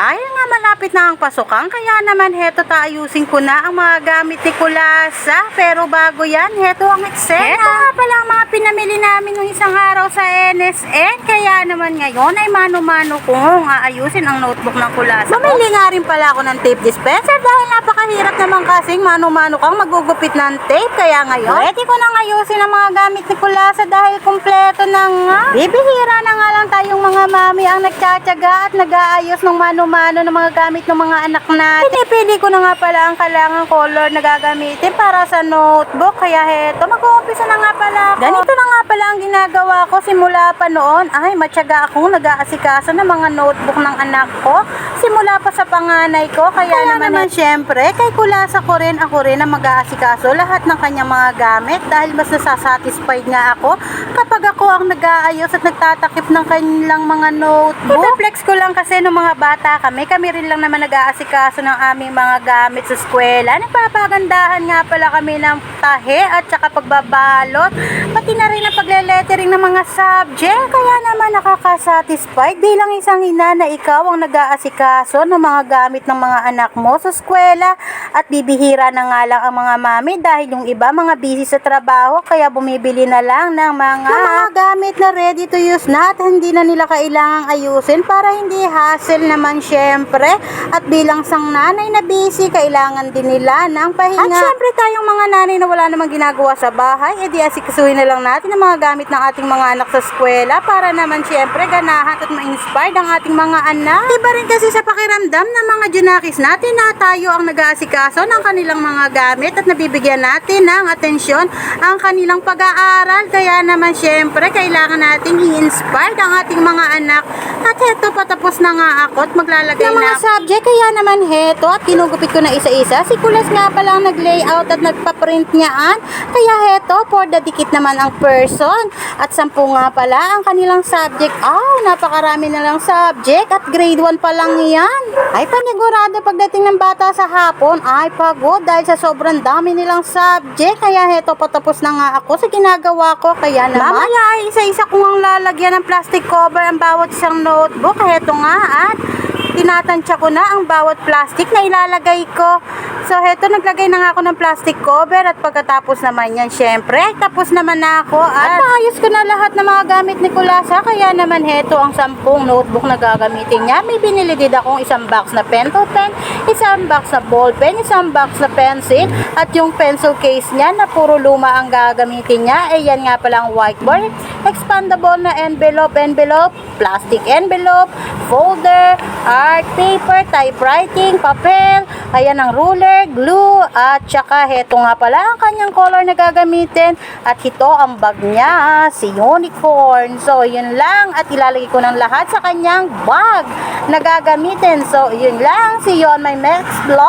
Dahil nga malapit na ang pasukan, kaya naman heto taayusin ko na ang mga gamit ni Kulasa. Pero bago yan, heto ang eksena. Heto nga pala ang mga pinamili namin nung isang araw sa NSN. Kaya naman ngayon ay mano-mano kong aayusin ang notebook ng Kulasa. Bumili nga rin pala ako ng tape dispenser dahil napakahirap naman kasing mano-mano kang magugupit ng tape. Kaya ngayon, ready ko nang ayusin ang mga gamit ni Kulasa dahil kumpleto na nga. Bibihira na nga lang tayong mga mami ang nagtsatsaga at nag-aayos ng mano-mano ng mga gamit ng mga anak natin. Pinipili ko na nga pala ang kailangang color na gagamitin para sa notebook. Kaya heto, mag-uumpisa na nga pala ako. Ganito na nga pala ang ginagawa ko simula pa noon. Ay, matyaga akong nag-aasikaso ng mga notebook ng anak ko. Simula pa sa panganay ko. Kaya, naman, syempre, kay kulasa ko rin ako rin ang mag-aasikaso lahat ng kanyang mga gamit dahil mas nasasatisfied nga ako kapag ako ang nag-aayos at nagtatakip ng kanilang mga notebook. Ipeflex ko lang kasi nung mga bata kami, kami rin lang naman nag-aasikaso ng aming mga gamit sa eskwela. Nagpapagandahan nga pala kami ng tahe at saka pagbabalot. Pati na rin ang pagle-lettering ng mga subject. Kaya naman nakaka-satisfied bilang isang ina na ikaw ang nag-aasikaso ng mga gamit ng mga anak mo sa eskwela at bibihira na nga lang ang mga mami dahil yung iba mga busy sa trabaho kaya bumibili na lang ng mga, ng mga gamit na ready to use na at hindi na nila kailangang ayusin para hindi hassle naman syempre. At bilang sang nanay na busy kailangan din nila ng pahinga. At syempre tayong mga nanay na wala namang ginagawa sa bahay edi asikasuhin na lang natin ang mga gamit ng ating mga anak sa eskwela para naman syempre ganahan at ma-inspired ang ating mga anak. Iba rin kasi sa pakiramdam ng mga junakis natin na tayo ang nag-aasikaso ng kanilang mga gamit at nabibigyan natin ng atensyon ang kanilang pag-aaral. Kaya naman syempre kailangan nating i-inspired ang ating mga anak. At heto patapos na nga ako at maglalagay ng mga subject kaya naman heto at kinugupit ko na isa-isa. Si Kulas nga pala nag-layout at nagpa-print niyaan kaya heto for the dikit naman ang person. At sampu nga pala ang kanilang subject. Oh napakarami na lang subject. At grade 1 pa lang yan. Ay panigurado pagdating ng bata sa hapon ay pagod dahil sa sobrang dami nilang subject. Kaya heto patapos na nga ako sa ginagawa ko. Kaya naman. Mamaya ay isa-isa ko ang lalagyan ng plastic cover ang bawat isang notebook. Heto nga at tinatansya ko na ang bawat plastic na ilalagay ko. So, heto, naglagay na nga ako ng plastic cover at pagkatapos naman yan, syempre, tapos naman na ako at, naayos ko na lahat ng mga gamit ni Kulasa, kaya naman heto ang sampung notebook na gagamitin niya. May binili din akong isang box na pen to pen, isang box na ball pen, isang box na pencil, at yung pencil case niya na puro luma ang gagamitin niya. Eh, yan nga palang whiteboard, expandable na envelope, envelope, plastic envelope, folder, art paper, typewriting, papel, ayan ang ruler, glue, at saka heto nga pala ang kanyang color na gagamitin. At ito ang bag niya, si unicorn. So, yun lang. At ilalagay ko ng lahat sa kanyang bag na gagamitin. So, yun lang. See you on my next vlog.